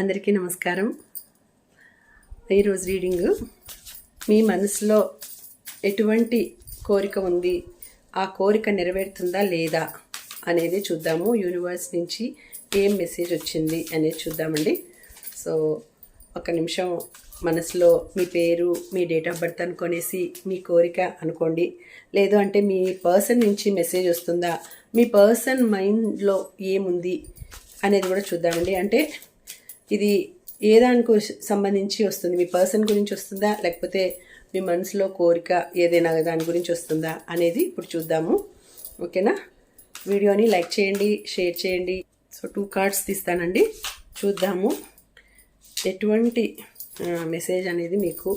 అందరికీ నమస్కారం. ఈరోజు రీడింగ్ మీ మనసులో ఎటువంటి కోరిక ఉంది? ఆ కోరిక నెరవేరుతుందా లేదా అనేది చూద్దాము. యూనివర్స్ నుంచి ఏం మెసేజ్ వచ్చింది అనేది చూద్దామండి. సో ఒక నిమిషం మనసులో మీ పేరు మీ డేట్ ఆఫ్ బర్త్ అనుకొనేసి మీ కోరిక అనుకోండి. లేదు అంటే మీ పర్సన్ నుంచి మెసేజ్ వస్తుందా? మీ పర్సన్ మైండ్లో ఏముంది అనేది కూడా చూద్దామండి. అంటే ఇది ఏ దానికి సంబంధించి వస్తుంది? మీ పర్సన్ గురించి వస్తుందా? లేకపోతే మీ మనసులో కోరిక ఏదైనా దాని గురించి వస్తుందా అనేది ఇప్పుడు చూద్దాము. ఓకేనా? వీడియోని లైక్ చేయండి షేర్ చేయండి. సో టూ కార్డ్స్ తీస్తానండి. చూద్దాము. ఎటువంటి మెసేజ్ అనేది మీకు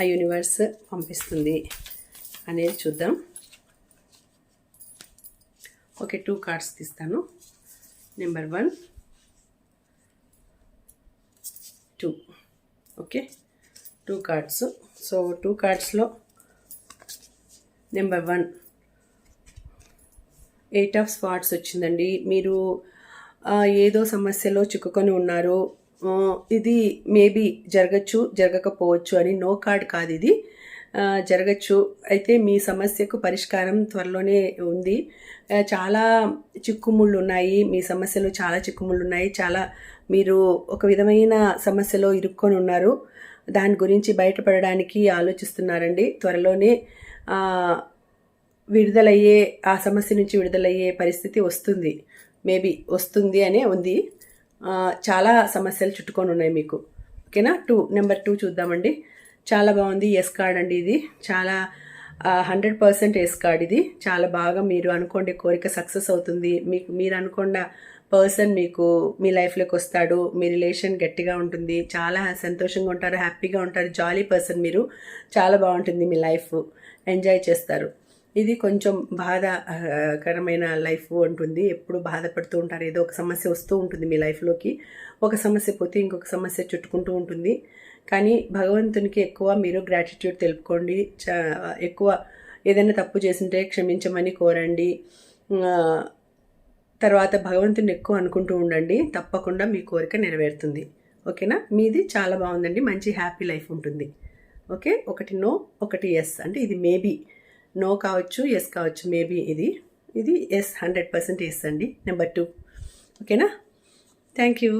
ఆ యూనివర్స్ పంపిస్తుంది అనేది చూద్దాం. ఓకే టూ కార్డ్స్ తీస్తాను. Number one two. Okay? Two cards. So two కార్డ్స్లో number one. Eight of spades వచ్చిందండి. మీరు ఏదో సమస్యలో చిక్కుకొని ఉన్నారు ఇది మేబీ జరగచ్చు జరగకపోవచ్చు అని నో కార్డ్ కాదు ఇది. జరగచ్చు. అయితే మీ సమస్యకు పరిష్కారం త్వరలోనే ఉంది. చాలా చిక్కుముళ్ళు ఉన్నాయి మీ సమస్యలు చాలా చిక్కుముళ్ళు ఉన్నాయి చాలా మీరు ఒక విధమైన సమస్యలో ఇరుక్కొని ఉన్నారు. దాని గురించి బయటపడడానికి ఆలోచిస్తున్నారండి. త్వరలోనే విడుదలయ్యే ఆ సమస్య నుంచి విడుదలయ్యే పరిస్థితి వస్తుంది. మేబీ వస్తుంది అనే ఉంది. చాలా సమస్యలు చుట్టుకొని ఉన్నాయి మీకు. ఓకేనా? టూ నెంబర్ టూ చూద్దామండి. చాలా బాగుంది. ఎస్ కార్డ్ అండి ఇది. చాలా హండ్రెడ్ పర్సెంట్ ఎస్ కార్డ్ ఇది. చాలా బాగా మీరు అనుకోండి కోరిక సక్సెస్ అవుతుంది. మీకు మీరు అనుకున్న పర్సన్ మీకు మీ లైఫ్లోకి వస్తాడు. మీ రిలేషన్ గట్టిగా ఉంటుంది. చాలా సంతోషంగా ఉంటారు. హ్యాపీగా ఉంటారు. జాలీ పర్సన్ మీరు. చాలా బాగుంటుంది మీ లైఫ్ ఎంజాయ్ చేస్తారు. ఇది కొంచెం బాధాకరమైన లైఫ్ ఉంటుంది ఎప్పుడు బాధపడుతూ ఉంటారు. ఏదో ఒక సమస్య వస్తూ ఉంటుంది మీ లైఫ్లోకి ఒక సమస్య పోతే ఇంకొక సమస్య చుట్టుకుంటూ ఉంటుంది. కానీ భగవంతునికి ఎక్కువ మీరు గ్రాటిట్యూడ్ తెలుపుకోండి. ఎక్కువ ఏదైనా తప్పు చేసింటే క్షమించమని కోరండి. తర్వాత భగవంతుని ఎక్కువ అనుకుంటూ ఉండండి. తప్పకుండా మీ కోరిక నెరవేరుతుంది. ఓకేనా? మీది చాలా బాగుందండి. మంచి హ్యాపీ లైఫ్ ఉంటుంది. ఓకే? ఒకటి నో ఒకటి ఎస్ అంటే ఇది మేబీ నో కావచ్చు ఎస్ కావచ్చు మేబీ ఇది. ఇది ఎస్ హండ్రెడ్ పర్సెంట్ ఎస్ అండి. నెంబర్ టూ ఓకేనా? Thank you